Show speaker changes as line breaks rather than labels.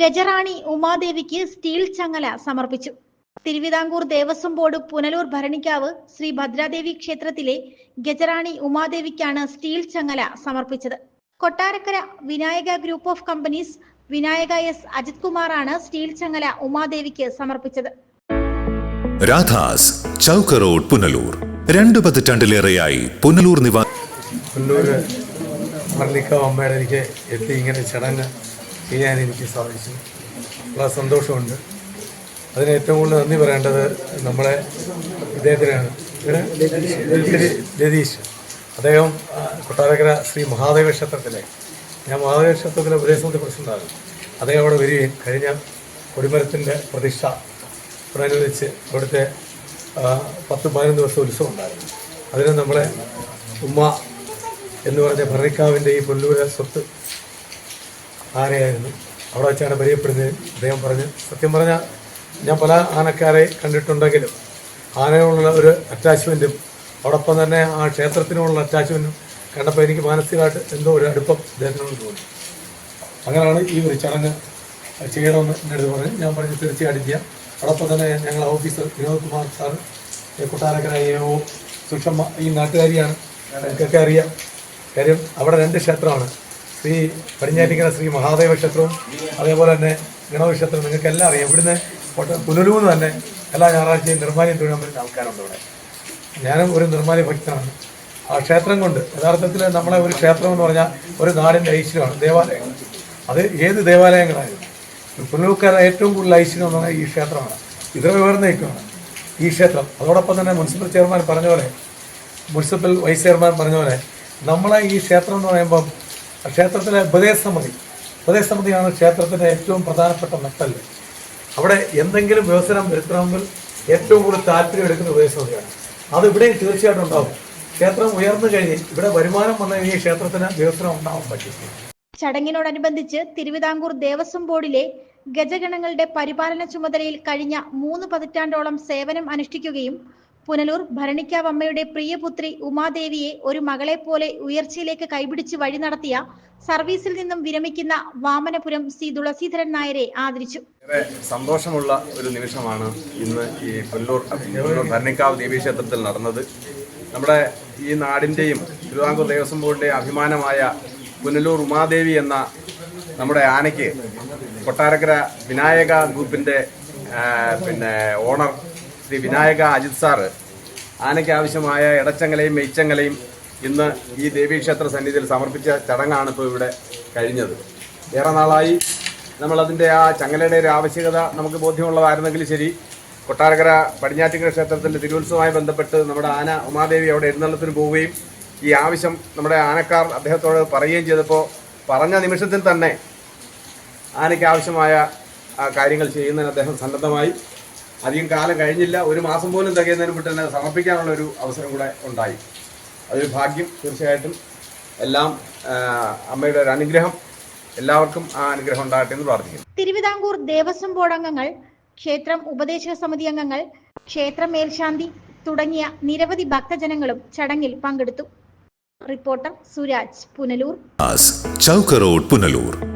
ഗജറാണി ഉമാദേവിക്ക് steel ചങ്ങല സമർപ്പിച്ചു. Thiruvithamkoor Devaswom board Punalur Bharanikkavu Shri Bhadradevi ക്ഷേത്രത്തിലെ ഗജറാണി ഉമാദേവിക്കാണ് സ്റ്റീൽ ചങ്ങല സമർപ്പിച്ചത്. Kottarakkara Vinayaka group of companies Vinayaka S Ajith കുമാറാണ് സ്റ്റീൽ ചങ്ങല ഉമാദേവിക്ക് സമർപ്പിച്ചത്.
രാധാസ് ചൗക്ക് റോഡ് പുനലൂർ. രണ്ടു പതിറ്റാണ്ടിലേറെയായി പുനലൂർ നിവാ
പുനലൂർ മർലിക്കാവ് അമ്മയുടെ എനിക്ക് എത്തി ഇങ്ങനെ ചടങ്ങ് ചെയ്യാൻ എനിക്ക് സാധിച്ചു വളരെ സന്തോഷമുണ്ട്. അതിന് ഏറ്റവും കൂടുതൽ നന്ദി പറയേണ്ടത് നമ്മളെ ഇദ്ദേഹത്തിനാണ്. രതീഷ് അദ്ദേഹം കൊട്ടാരക്കര ശ്രീ മഹാദേവ ക്ഷേത്രത്തിലെ ഞാൻ മഹാദേവ ക്ഷേത്രത്തിലെ ഉപദേശത്തിൽ പ്രസിഡന്റാണ്. അദ്ദേഹം അവിടെ വരികയും കഴിഞ്ഞ കൊടിമരത്തിന്റെ പ്രതിഷ്ഠ പുനരുദ്ധിച്ച് അവിടുത്തെ പത്ത് പതിനൊന്ന് ദിവസം ഉത്സവം ഉണ്ടായിരുന്നു അതിന് നമ്മളെ ഉമ്മ എന്ന് പറഞ്ഞ ഭരണിക്കാവിന്റെ ഈ പുല്ലൂര സ്വത്ത് ആനയായിരുന്നു. അവിടെ വെച്ചാണ് പരിചയപ്പെടുന്നത് അദ്ദേഹം പറഞ്ഞു സത്യം പറഞ്ഞാൽ ഞാൻ പല ആനക്കാരെ കണ്ടിട്ടുണ്ടെങ്കിലും ആനയോടുള്ള ഒരു അറ്റാച്ച്മെന്റും അതോടൊപ്പം തന്നെ ആ ക്ഷേത്രത്തിനോടുള്ള അറ്റാച്ച്മെന്റും കണ്ടപ്പോൾ എനിക്ക് മാനസികമായിട്ട് എന്തോ ഒരു അടുപ്പം അദ്ദേഹത്തിനോട് തോന്നി. അങ്ങനെയാണ് ഈ ഒരു ചടങ്ങ് ചെയ്യണമെന്ന് എന്റെ അടുത്ത് പറഞ്ഞു ഞാൻ പറഞ്ഞു തീർച്ചയായിട്ടും ചെയ്യാം. അതോടൊപ്പം തന്നെ ഞങ്ങൾ officer Vinod Kumar sir Kottarakkara A Sushamma ഈ നാട്ടുകാരിയാണ്. എനിക്കൊക്കെ അറിയാം. കാര്യം അവിടെ രണ്ട് ക്ഷേത്രമാണ്. ശ്രീ പടിഞ്ഞാറ്റിക്കര ശ്രീ മഹാദേവ ക്ഷേത്രവും അതേപോലെ തന്നെ ക്ഷേത്രവും നിങ്ങൾക്ക് എല്ലാം അറിയാം. ഇവിടുന്ന് പുനലൂന്ന് തന്നെ എല്ലാ ഞായറാഴ്ചയും നിർമ്മാല്യം തൊഴിലാൻ പറ്റുന്ന ആൾക്കാരുണ്ട് ഇവിടെ. ഞാനും ഒരു നിർമ്മാല്യ ഭക്തനാണ്. ആ ക്ഷേത്രം കൊണ്ട് യഥാർത്ഥത്തിൽ നമ്മളെ ഒരു ക്ഷേത്രം എന്ന് പറഞ്ഞാൽ ഒരു നാടിന്റെ ഐശ്വര്യമാണ് ദേവാലയങ്ങൾ. അത് ഏത് ദേവാലയങ്ങളായാലും പുനലൂക്കാരുടെ ഏറ്റവും കൂടുതൽ ഐശ്വര്യം എന്ന് പറഞ്ഞാൽ ഈ ക്ഷേത്രമാണ്. ഇതര ഉയർന്ന ഐക്യമാണ് ഈ ക്ഷേത്രം അതോടൊപ്പം തന്നെ മുനിസിപ്പൽ ചെയർമാൻ പറഞ്ഞ പോലെ മുനിസിപ്പൽ വൈസ് ചെയർമാൻ പറഞ്ഞ പോലെ നമ്മളെ ഈ ക്ഷേത്രം എന്ന് പറയുമ്പം ക്ഷേത്രത്തിലെ ഉപദേശസമിതി ഉപദേശസമിതിയാണ് ഉപദേശ സമിതിയാണ് ക്ഷേത്രത്തിന്റെ ഏറ്റവും പ്രധാനപ്പെട്ട നട്ടൽ അവിടെ എന്തെങ്കിലും വികസനം വരുത്തണമെങ്കിൽ ഏറ്റവും കൂടുതൽ താല്പര്യം എടുക്കുന്ന ഉപദേശസമിതിയാണ് അത് ഇവിടെയും തീർച്ചയായിട്ടും ഉണ്ടാവും. ക്ഷേത്രം ഉയർന്നു കഴിഞ്ഞ് ഇവിടെ വരുമാനം വന്നു കഴിഞ്ഞാൽ ക്ഷേത്രത്തിന് വികസനം ഉണ്ടാവാൻ പറ്റും.
ചടങ്ങിനോടനുബന്ധിച്ച് തിരുവിതാംകൂർ ദേവസ്വം ബോർഡിലെ ഗജഗണങ്ങളുടെ പരിപാലന ചുമതലയിൽ കഴിഞ്ഞ മൂന്ന് പതിറ്റാണ്ടോളം സേവനം അനുഷ്ഠിക്കുകയും പുനലൂർ ഭരണിക്കാവമ്മയുടെ പ്രിയപുത്രി ഉമാദേവിയെ ഒരു മകളെ പോലെ ഉയർച്ചയിലേക്ക് കൈപിടിച്ച് വഴി നടത്തിയ സർവീസിൽ നിന്നും വിരമിക്കുന്ന വാമനപുരം സി തുളസീധരൻ നായരെ ആദരിച്ചു.
സന്തോഷമുള്ള ഒരു നിമിഷമാണ് ഇന്ന് ഈ പുനലൂർ ഭരണിക്കാവ് ദേവീക്ഷേത്രത്തിൽ നടന്നത്. നമ്മുടെ ഈ നാടിന്റെയും തിരുവിതാംകൂർ ദേവസ്വം ബോർഡിന്റെ അഭിമാനമായ പുനലൂർ ഉമാദേവി എന്ന നമ്മുടെ ആനയ്ക്ക് കൊട്ടാരക്കര വിനായക ഗ്രൂപ്പിന്റെ പിന്നെ ഓണർ ശ്രീ വിനായക അജിത് സാറ് ആനയ്ക്കാവശ്യമായ ഇടച്ചങ്ങലയും മെയ്ച്ചങ്ങലയും ഇന്ന് ഈ ദേവീക്ഷേത്ര സന്നിധിയിൽ സമർപ്പിച്ച ചടങ്ങാണ് ഇപ്പോൾ ഇവിടെ കഴിഞ്ഞത്. ഏറെ നാളായി നമ്മളതിന്റെ ആ ചങ്ങലയുടെ ഒരു ആവശ്യകത നമുക്ക് ബോധ്യമുള്ളതായിരുന്നെങ്കിൽ ശരി. കൊട്ടാരക്കര പടിഞ്ഞാറ്റിക്കര ക്ഷേത്രത്തിന്റെ തിരുവുത്സവവുമായി ബന്ധപ്പെട്ട് നമ്മുടെ ആന ഉമാദേവി അവിടെ എഴുന്നള്ളത്തിന് പോവുകയും ഈ ആവശ്യം നമ്മുടെ ആനക്കാർ അദ്ദേഹത്തോട് പറയുകയും ചെയ്തപ്പോൾ പറഞ്ഞ നിമിഷത്തിൽ തന്നെ ആനയ്ക്ക് ആവശ്യമായ കാര്യങ്ങൾ ചെയ്യുന്നതിന് അദ്ദേഹം സന്നദ്ധമായി അധികം കാലം കഴിഞ്ഞില്ല. ഒരു മാസം പോലും തികയുന്നതിന് മുമ്പ് തന്നെ സമർപ്പിക്കാനുള്ള ഒരു അവസരം കൂടെ ഉണ്ടായി. അതൊരു ഭാഗ്യം തീർച്ചയായിട്ടും. എല്ലാം അമ്മയുടെ ഒരു അനുഗ്രഹം. എല്ലാവർക്കും ആ അനുഗ്രഹം ഉണ്ടാകട്ടെ എന്ന് പ്രാർത്ഥിക്കുന്നു.
തിരുവിതാംകൂർ ദേവസ്വം ബോർഡ് അംഗങ്ങൾ ക്ഷേത്രം ഉപദേശക സമിതി അംഗങ്ങൾ ക്ഷേത്ര മേൽശാന്തി തുടങ്ങിയ നിരവധി ഭക്തജനങ്ങളും ചടങ്ങിൽ പങ്കെടുത്തു. റിപ്പോർട്ടർ സുരാജ് പുനലൂർ.
ചൗക്കറോഡ് ചൗക്ക് റോഡ് പുനലൂർ.